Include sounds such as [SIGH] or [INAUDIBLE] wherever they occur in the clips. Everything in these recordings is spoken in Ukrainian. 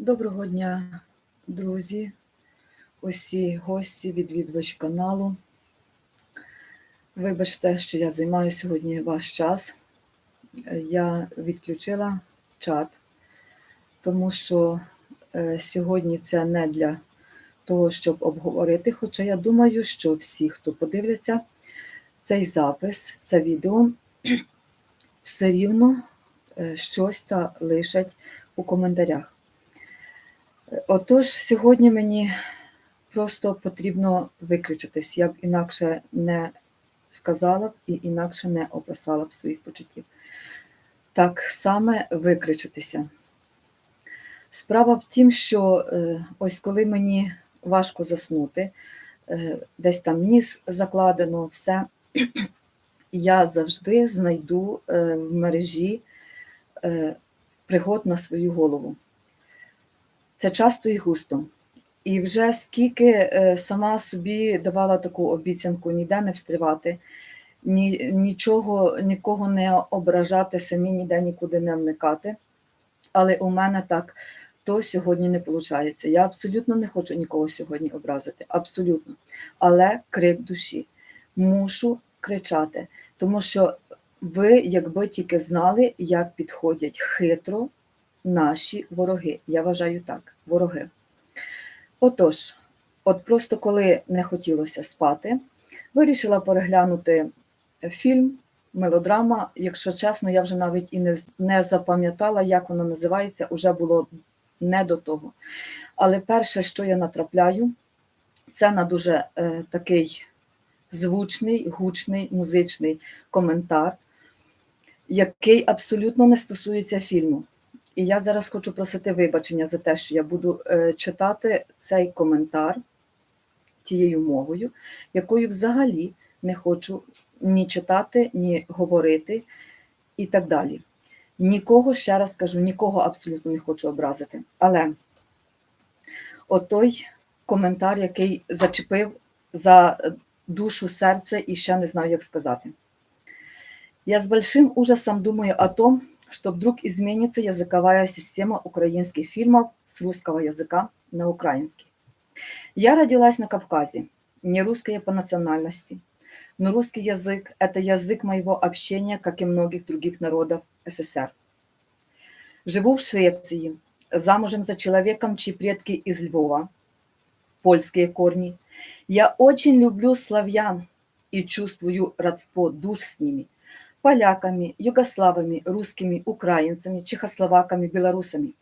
Доброго дня, друзі, усі гості, відвідувач каналу. Вибачте, що я займаю сьогодні ваш час. Я відключила чат, тому що е, сьогодні це не для того, щоб обговорити. Хоча я думаю, що всі, хто подивляться цей запис, це відео, все рівно е, щось та лишать у коментарях. Отож, сьогодні мені просто потрібно викричатись. Я б інакше не сказала б і інакше не описала б своїх почуттів. Так саме викричатися. Справа в тім, що е, ось коли мені важко заснути, е, десь там ніс закладено, все, [CLEARS THROAT] я завжди знайду е, в мережі пригод на свою голову. Це часто і густо. І вже скільки е, сама собі давала таку обіцянку ніде не встрівати, ні, нічого, нікого не ображати, самі ніде нікуди не вникати. Але у мене так то сьогодні не виходить. Я абсолютно не хочу нікого сьогодні образити. Абсолютно. Але крик душі. Мушу кричати, тому що ви, якби тільки знали, як підходять хитро наші вороги. Я вважаю так, вороги. Отож, от просто коли не хотілося спати, вирішила переглянути фільм, мелодрама. Якщо чесно, я вже навіть і не, не запам'ятала, як воно називається, уже було не до того. Але перше, що я натрапляю, це на дуже е, такий звучний, гучний, музичний коментар, який абсолютно не стосується фільму. І я зараз хочу просити вибачення за те, що я буду е, читати цей коментар тією мовою, якою взагалі не хочу ні читати, ні говорити і так далі. Нікого, ще раз кажу, нікого абсолютно не хочу образити. Але отой коментар, який зачепив за душу серце і ще не знаю, як сказати. Я з большим ужасом думаю о том, что вдруг изменится языковая система украинских фильмов с русского языка на украинский. Я родилась на Кавказе, не русская по национальности, но русский язык – это язык моего общения, как и многих других народов СССР. Живу в Швеции, замужем за человеком, чьи предки из Львова, польские корни. Я очень люблю славян и чувствую родство душ с ними – поляками, югославами, русскими, украинцами, чехословаками, белорусами.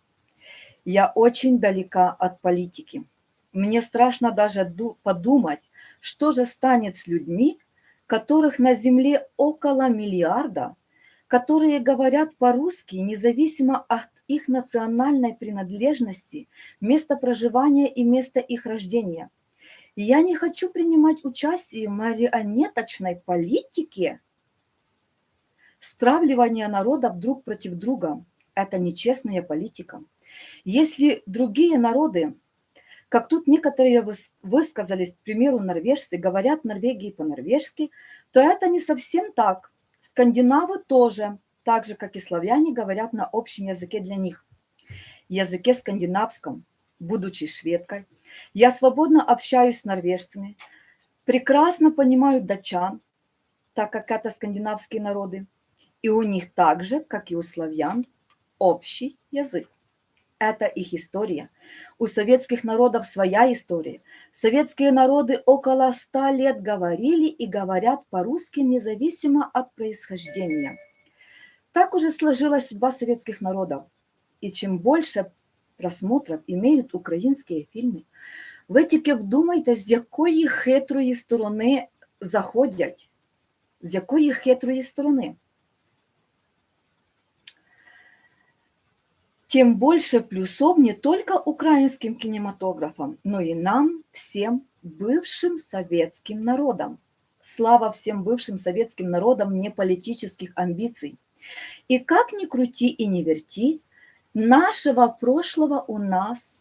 Я очень далека от политики. Мне страшно даже подумать, что же станет с людьми, которых на Земле около миллиарда, которые говорят по-русски, независимо от их национальной принадлежности, места проживания и места их рождения. Я не хочу принимать участие в марионеточной политике, Стравливание народов друг против друга – это нечестная политика. Если другие народы, как тут некоторые высказались, к примеру, норвежцы, говорят Норвегии по-норвежски, то это не совсем так. Скандинавы тоже, так же, как и славяне, говорят на общем языке для них. Языке скандинавском, будучи шведкой, я свободно общаюсь с норвежцами, прекрасно понимаю датчан, так как это скандинавские народы, и у них так же, как и у славян, общий язык. Это их история. У советских народов своя история. Советские народы около ста лет говорили и говорят по-русски независимо от происхождения. Так уже сложилась судьба советских народов. И чем больше просмотров имеют українські фільми, ви тільки вдумайте, з якої хитрої сторони заходять, з якої хитрої сторони. Тем больше плюсов не только украинским кинематографам, но и нам, всем бывшим советским народам. Слава всем бывшим советским народам не политических амбиций. И как ни крути и не верти, нашего прошлого у нас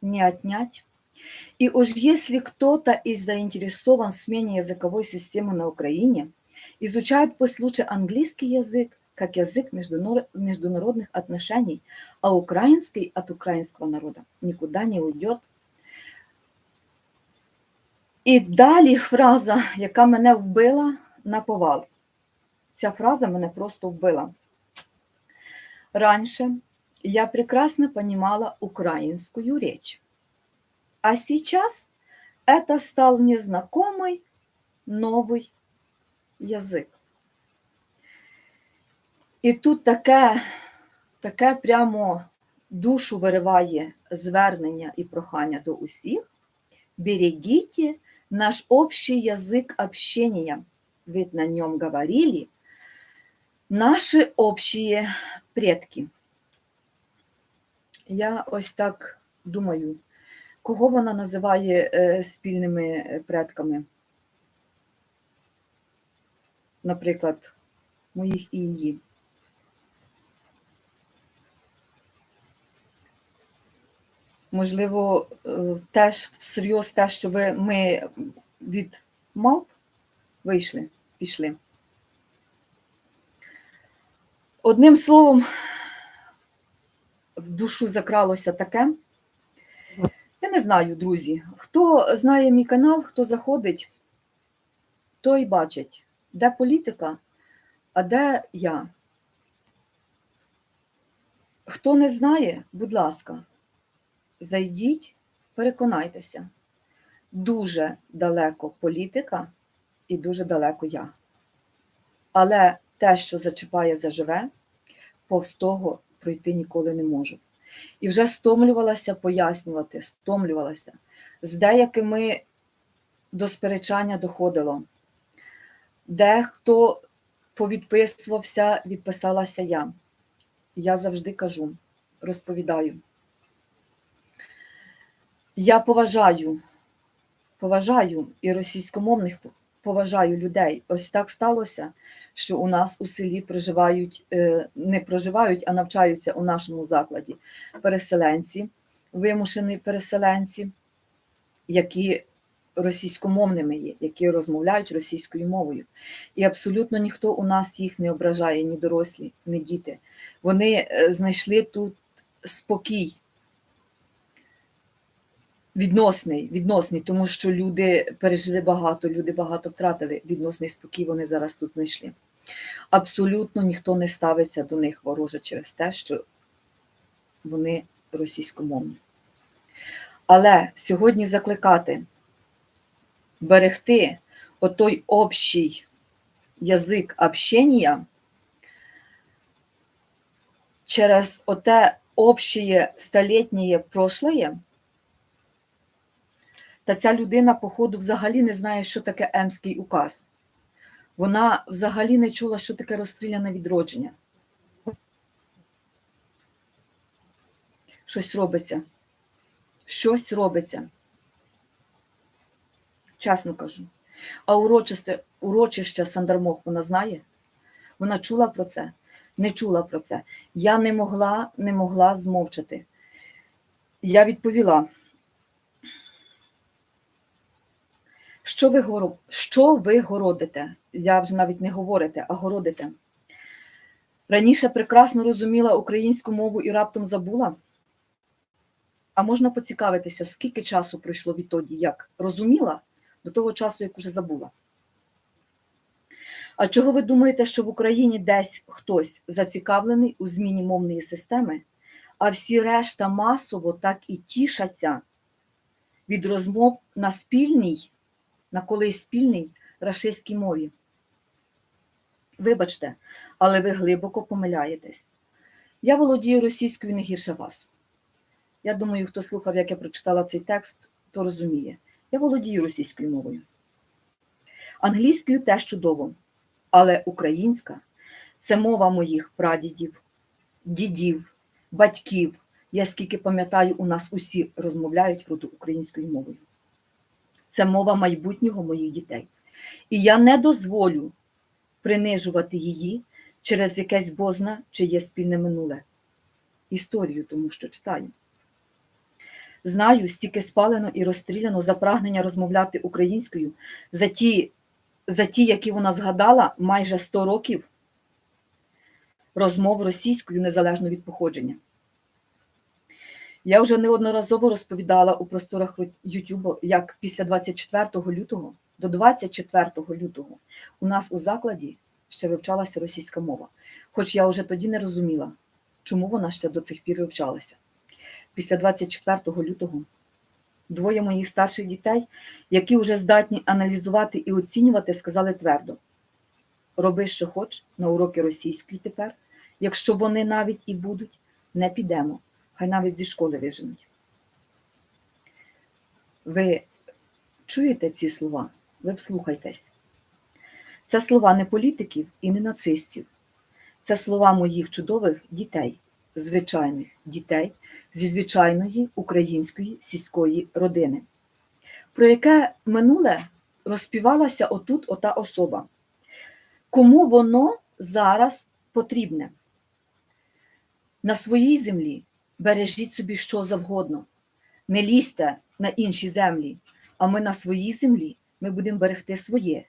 не отнять. И уж если кто-то из заинтересован в смене языковой системы на Украине, изучает по случаю английский язык, как язык междунар- международных отношений, а украинский от украинского народа никуда не уйдет. І далі фраза, яка мене вбила на повал. Ця фраза мене просто вбила. Раньше я прекрасно понимала украинскую речь. А сейчас это стал незнакомый новий язик. І тут таке, таке прямо душу вириває звернення і прохання до усіх. Берегите наш общий язык общения, ведь на нем говорили наши общие предки. Я ось так думаю, кого вона називає е, спільними предками? Наприклад, моїх і її. Можливо, е, теж всерйоз те, що ви, ми від мавп вийшли, пішли. Одним словом, в душу закралося таке. Я не знаю, друзі. Хто знає мій канал, хто заходить, той бачить, де політика, а де я. Хто не знає, будь ласка, зайдіть, переконайтеся. Дуже далеко політика і дуже далеко я. Але те, що зачіпає заживе, повз того пройти ніколи не можу. І вже стомлювалася пояснювати, стомлювалася. З деякими до сперечання доходило. Дехто повідписувався, відписалася я. Я завжди кажу, розповідаю. Я поважаю, поважаю і російськомовних поважаю людей. Ось так сталося, що у нас у селі проживають, е, не проживають, а навчаються у нашому закладі переселенці, вимушені переселенці, які російськомовними є, які розмовляють російською мовою. І абсолютно ніхто у нас їх не ображає, ні дорослі, ні діти. Вони е, знайшли тут спокій. Відносний, відносний, тому що люди пережили багато, люди багато втратили. Відносний спокій вони зараз тут знайшли. Абсолютно ніхто не ставиться до них вороже через те, що вони російськомовні. Але сьогодні закликати берегти отой общий язик общення через оте общее столітнє прошлое, та ця людина, походу, взагалі не знає, що таке Емський указ. Вона взагалі не чула, що таке розстріляне відродження. Щось робиться. Щось робиться. Чесно кажу. А урочище, урочище Сандармох вона знає? Вона чула про це? Не чула про це. Я не могла, не могла змовчати. Я відповіла. Що ви, що ви городите? Я вже навіть не говорите, а городите. Раніше прекрасно розуміла українську мову і раптом забула. А можна поцікавитися, скільки часу пройшло відтоді, як розуміла, до того часу, як уже забула. А чого ви думаєте, що в Україні десь хтось зацікавлений у зміні мовної системи, а всі решта масово так і тішаться від розмов на спільній, на колись спільній рашистській мові? Вибачте, але ви глибоко помиляєтесь. Я володію російською не гірше вас. Я думаю, хто слухав, як я прочитала цей текст, то розуміє. Я володію російською мовою. Англійською теж чудово, але українська це мова моїх прадідів, дідів, батьків. Я скільки пам'ятаю, у нас усі розмовляють роду українською мовою. Це мова майбутнього моїх дітей. І я не дозволю принижувати її через якесь бозна чи є спільне минуле. Історію, тому що читаю. Знаю, стільки спалено і розстріляно за прагнення розмовляти українською за ті, за ті, які вона згадала майже 100 років. розмов російською незалежно від походження. Я вже неодноразово розповідала у просторах YouTube, як після 24 лютого до 24 лютого у нас у закладі ще вивчалася російська мова. Хоч я вже тоді не розуміла, чому вона ще до цих пір вивчалася. Після 24 лютого двоє моїх старших дітей, які вже здатні аналізувати і оцінювати, сказали твердо: роби, що хоч, на уроки російської тепер, якщо вони навіть і будуть, не підемо, хай навіть зі школи виженуть. Ви чуєте ці слова? Ви вслухайтесь. Це слова не політиків і не нацистів. Це слова моїх чудових дітей, звичайних дітей зі звичайної української сільської родини, про яке минуле розпівалася отут ота особа. Кому воно зараз потрібне? На своїй землі бережіть собі що завгодно, не лізьте на інші землі, а ми на своїй землі ми будемо берегти своє,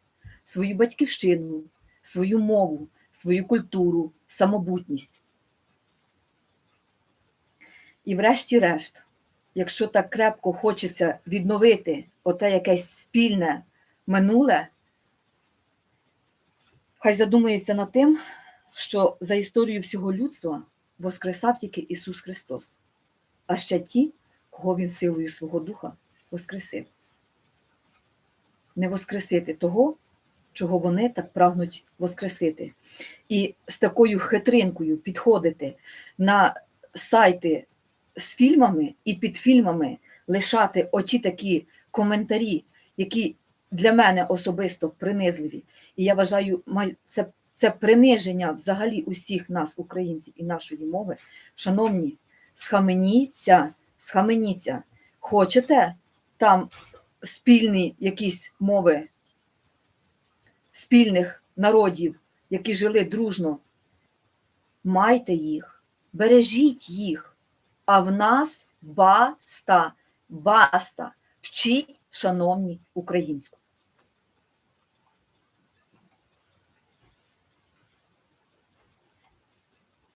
свою батьківщину, свою мову, свою культуру, самобутність. І врешті-решт, якщо так крепко хочеться відновити оте якесь спільне минуле, хай задумається над тим, що за історію всього людства воскресав тільки Ісус Христос, а ще ті, кого Він силою свого Духа воскресив. Не воскресити того, чого вони так прагнуть воскресити. І з такою хитринкою підходити на сайти з фільмами і під фільмами лишати оті такі коментарі, які для мене особисто принизливі. І я вважаю, це, це приниження взагалі усіх нас, українців і нашої мови. Шановні, схаменіться, схаменіться. Хочете там спільні якісь мови спільних народів, які жили дружно, майте їх, бережіть їх, а в нас баста, баста. Вчіть, шановні, українську.